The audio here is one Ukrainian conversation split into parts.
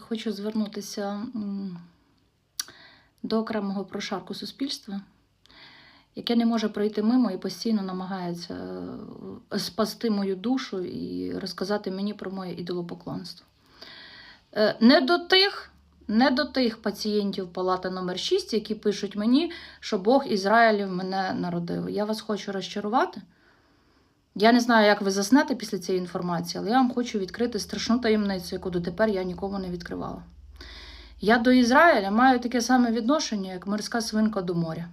хочу звернутися до окремого прошарку суспільства, яке не може пройти мимо і постійно намагається е, спасти мою душу і розказати мені про моє ідолопоклонство. Е, Не до тих, не до тих пацієнтів палати номер 6, які пишуть мені, що Бог Ізраїлів мене народив. Я вас хочу розчарувати. Я не знаю, як ви заснете після цієї інформації, але я вам хочу відкрити страшну таємницю, яку дотепер я нікому не відкривала. Я до Ізраїля маю таке саме відношення, як морська свинка до моря.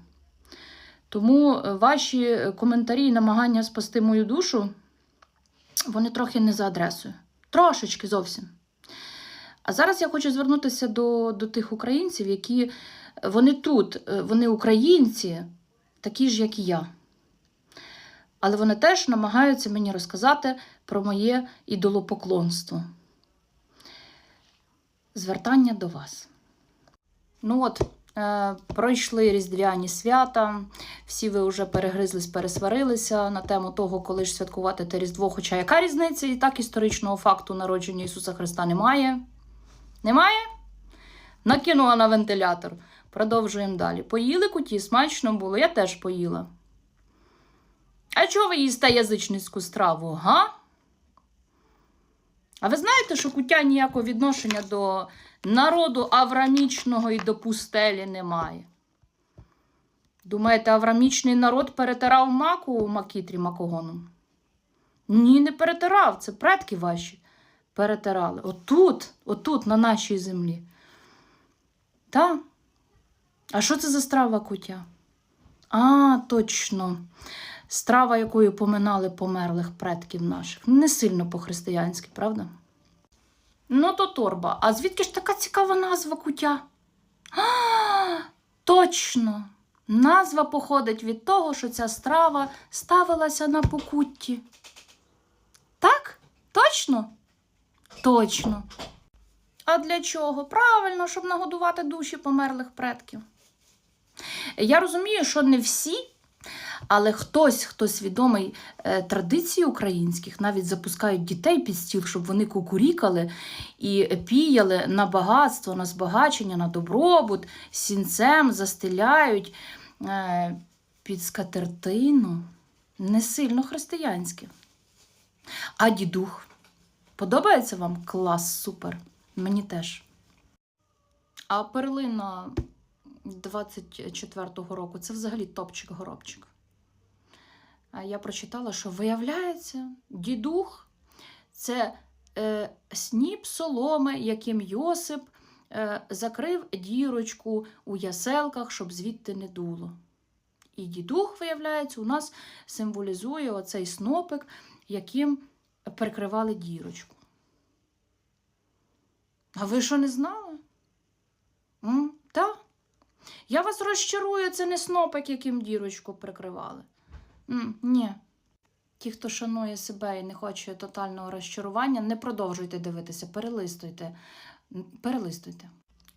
Тому е, ваші коментарі і намагання спасти мою душу, вони трохи не за адресою. Трошечки зовсім. А зараз я хочу звернутися до, до тих українців, які вони тут, е, вони українці, такі ж, як і я. Але вони теж намагаються мені розказати про моє ідолопоклонство. Звертання до вас. Ну от, е, пройшли різдвяні свята, всі ви вже перегризлись, пересварилися на тему того, коли ж святкувати те Різдво. Хоча яка різниця? І так історичного факту народження Ісуса Христа немає. Немає? Накинула на вентилятор. Продовжуємо далі. Поїли куті, смачно було, я теж поїла. А чого ви їсте язичницьку страву, га? А ви знаєте, що куття ніякого відношення до народу аврамічного і до пустелі немає? Думаєте, аврамічний народ перетирав маку у макітрі макогоном? Ні, не перетирав. Це предки ваші перетирали. Отут, отут, на нашій землі. Так? А що це за страва куття? А, точно. Страва, якою поминали померлих предків наших. Не сильно по-християнськи, правда? Ну, то торба. А звідки ж така цікава назва куття? А, точно! Назва походить від того, що ця страва ставилася на покутті. Так? Точно? Точно. А для чого? Правильно, щоб нагодувати душі померлих предків. Я розумію, що не всі, хтось, хто свідомий е, традицій українських, навіть запускають дітей під стіл, щоб вони кукурікали і піяли на багатство, на збагачення, на добробут, сінцем застеляють е, під скатертину. Не сильно християнське. А дідух. Подобається вам? Клас, супер. Мені теж. А перлина 24-го року це взагалі топчик-горобчик. Я прочитала, що виявляється, дідух це е, сніп соломи, яким Йосип е, закрив дірочку у яселках, щоб звідти не дуло. І дідух, виявляється, у нас символізує оцей снопик, яким перекривали дірочку. А ви що не знали? Так. Я вас розчарую, це не снопик, яким дірочку прикривали. Ні. Ті, хто шанує себе і не хоче тотального розчарування, не продовжуйте дивитися, перелистуйте. Перелистуйте.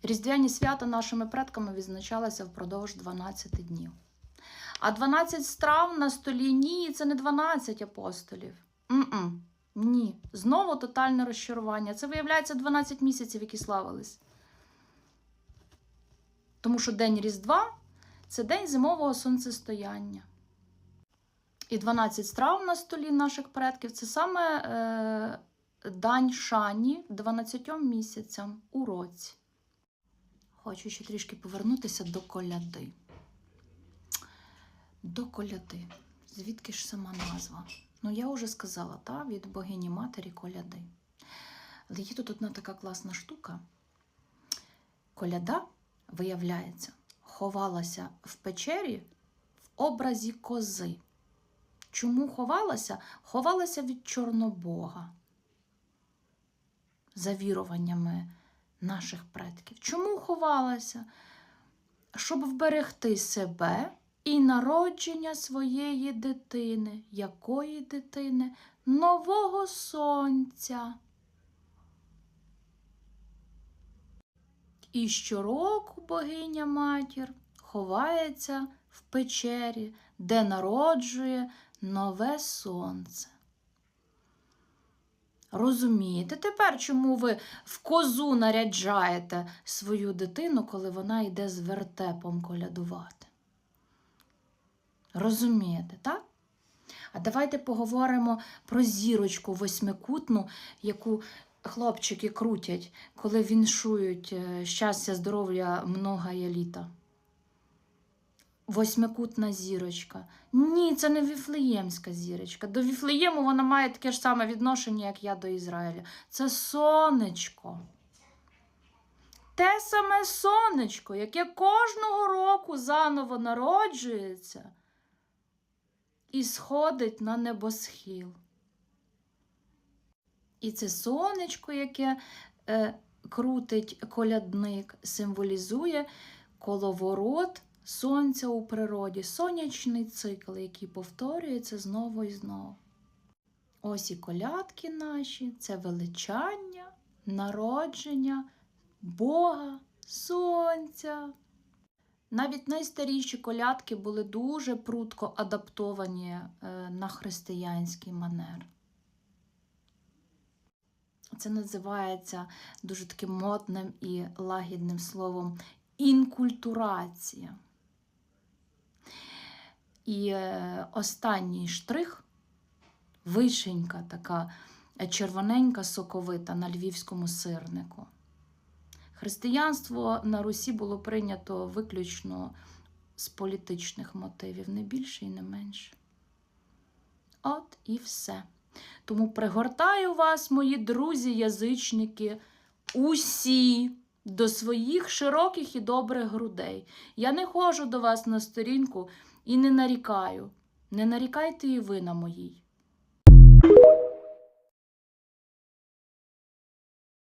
Різдвяні свята нашими предками відзначалися впродовж 12 днів. А 12 страв на столі ні, це не 12 апостолів. М-м, ні. Знову тотальне розчарування. Це виявляється 12 місяців, які славились. Тому що День Різдва це день зимового сонцестояння. І 12 страв на столі наших предків це саме е, дань шані 12 місяцям у році. Хочу ще трішки повернутися до коляди. До коляди. Звідки ж сама назва? Ну, я вже сказала, та, від богині матері коляди. Але є тут одна така класна штука. Коляда, виявляється, ховалася в печері в образі кози. Чому ховалася? Ховалася від Чорнобога. За віруваннями наших предків. Чому ховалася? Щоб вберегти себе і народження своєї дитини. Якої дитини? Нового сонця. І щороку богиня матір ховається в печері, де народжує нове сонце. Розумієте тепер, чому ви в козу наряджаєте свою дитину, коли вона йде з вертепом колядувати? Розумієте, так? А давайте поговоримо про зірочку восьмикутну, яку хлопчики крутять, коли віншують е, щастя, здоров'я, многое літа. Восьмикутна зірочка. Ні, це не віфлеємська зірочка. До Віфлеєму вона має таке ж саме відношення, як я до Ізраїля. Це сонечко. Те саме сонечко, яке кожного року заново народжується і сходить на небосхил. І це сонечко, яке е, крутить колядник, символізує коловорот сонця у природі, сонячний цикл, який повторюється знову і знову. Ось і колядки наші це величання, народження Бога, Сонця. Навіть найстаріші колядки були дуже прудко адаптовані е, на християнський манер. Це називається дуже таким модним і лагідним словом інкультурація. І е, останній штрих вишенька, така червоненька, соковита на львівському сирнику. Християнство на Русі було прийнято виключно з політичних мотивів, не більше і не менше. От і все. Тому пригортаю вас, мої друзі-язичники, усі до своїх широких і добрих грудей. Я не ходжу до вас на сторінку і не нарікаю. Не нарікайте і ви на моїй.